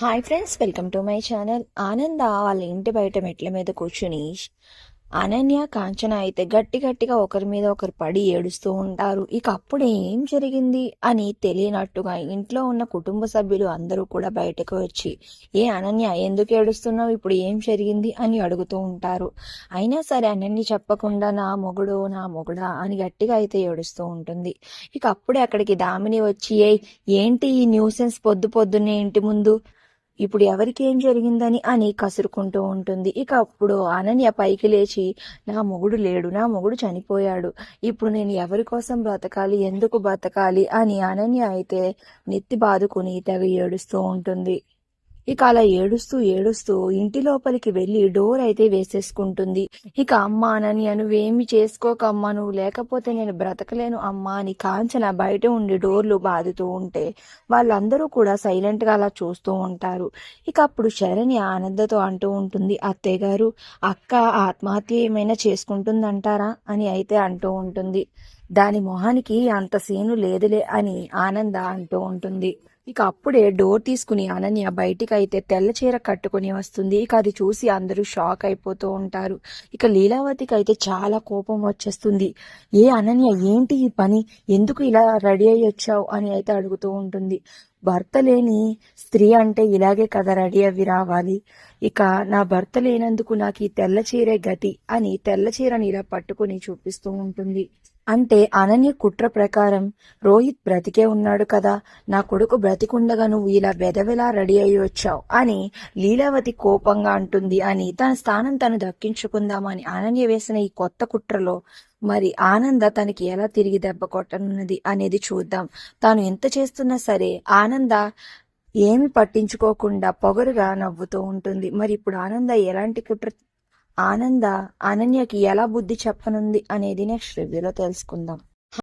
Hi friends welcome to my channel Ananda వాళ్ళ ఇంటి బయట మెట్ల మీద కూర్చుని అనన్య కాంచన అయితే గట్టి గట్టిగా ఒకరి మీద ఒకరు పడి ఏడుస్తూ ఉంటారు. ఇక అప్పుడు ఏం జరిగింది అని తెలియనట్టుగా ఇంట్లో ఉన్న కుటుంబ సభ్యులు అందరూ కూడా బయటకు వచ్చి ఏ అనన్య ఎందుకు ఏడుస్తున్నావు? ఇప్పుడు ఏం జరిగింది? అని అడుగుతూ ఉంటారు. అయినా సరే అనన్య చెప్పకుండా నా మొగుడు నా మొగుడా? అని గట్టిగా అయితే ఏడుస్తూ ఉంటుంది. ఇక అప్పుడే అక్కడికి దామిని వచ్చి ఏ ఏంటి ఈ న్యూసెన్స్ పొద్దు పొద్దున్నే ఇంటి ముందు? ఇప్పుడు ఎవరికి ఏం జరిగిందని అని కసురుకుంటూ ఉంటుంది. ఇక అప్పుడు అనన్య పైకి లేచి నా మొగుడు లేడు నా మొగుడు చనిపోయాడు. ఇప్పుడు నేను ఎవరి కోసం బ్రతకాలి ఎందుకు బ్రతకాలి? అని అనన్య అయితే నెత్తి బాదుకుని తెగ ఏడుస్తూ ఉంటుంది. ఇక అలా ఏడుస్తూ ఏడుస్తూ ఇంటి లోపలికి వెళ్ళి డోర్ అయితే వేసేసుకుంటుంది. ఇక అమ్మా అనన్య నువ్వేమి చేసుకోకమ్మా నువ్వు లేకపోతే నేను బ్రతకలేను అమ్మా అని కాంచన బయట ఉండి డోర్లు బాదుతూ ఉంటే వాళ్ళందరూ కూడా సైలెంట్గా అలా చూస్తూ ఉంటారు. ఇక అప్పుడు శరణి ఆనందతో అంటూ ఉంటుంది అత్తయ్య గారు అక్క ఆత్మహత్య ఏమైనా చేసుకుంటుందంటారా? అని అయితే అంటూ ఉంటుంది. దాని మొహానికి అంత సీను లేదులే అని ఆనంద అంటూ ఉంటుంది. ఇక అప్పుడే డోర్ తీసుకుని అనన్య బయటికి అయితే తెల్ల చీర కట్టుకుని వస్తుంది. ఇక అది చూసి అందరూ షాక్ అయిపోతూ ఉంటారు. ఇక లీలావతికి అయితే చాలా కోపం వచ్చేస్తుంది. ఏ అనన్య ఏంటి ఈ పని? ఎందుకు ఇలా రెడీ అయ్యి వచ్చావు? అని అయితే అడుగుతూ ఉంటుంది. భర్త లేని స్త్రీ అంటే ఇలాగే కదా రెడీ అవి రావాలి. ఇక నా భర్త లేనందుకు నాకు ఈ తెల్ల చీరే గతి అని తెల్ల చీరని ఇలా పట్టుకుని చూపిస్తూ ఉంటుంది. అంటే అనన్య కుట్ర ప్రకారం రోహిత్ బ్రతికే ఉన్నాడు కదా నా కొడుకు బ్రతికుండగా నువ్వు ఇలా బెదవెలా రెడీ అయ్యి వచ్చావు అని లీలావతి కోపంగా అంటుంది. అని తన స్థానం తను దక్కించుకుందామని అనన్య వేసిన ఈ కొత్త కుట్రలో మరి ఆనంద తనకి ఎలా తిరిగి దెబ్బ కొట్టనున్నది అనేది చూద్దాం. తాను ఎంత చేస్తున్నా సరే ఆనంద ఏమి పట్టించుకోకుండా పొగరుగా నవ్వుతూ ఉంటుంది. మరి ఇప్పుడు ఆనంద ఎలాంటి కుట్ర ఆనంద అనన్యకి ఎలా బుద్ధి చెప్పనుంది అనేది నెక్స్ట్ రివ్యూలో తెలుసుకుందాం.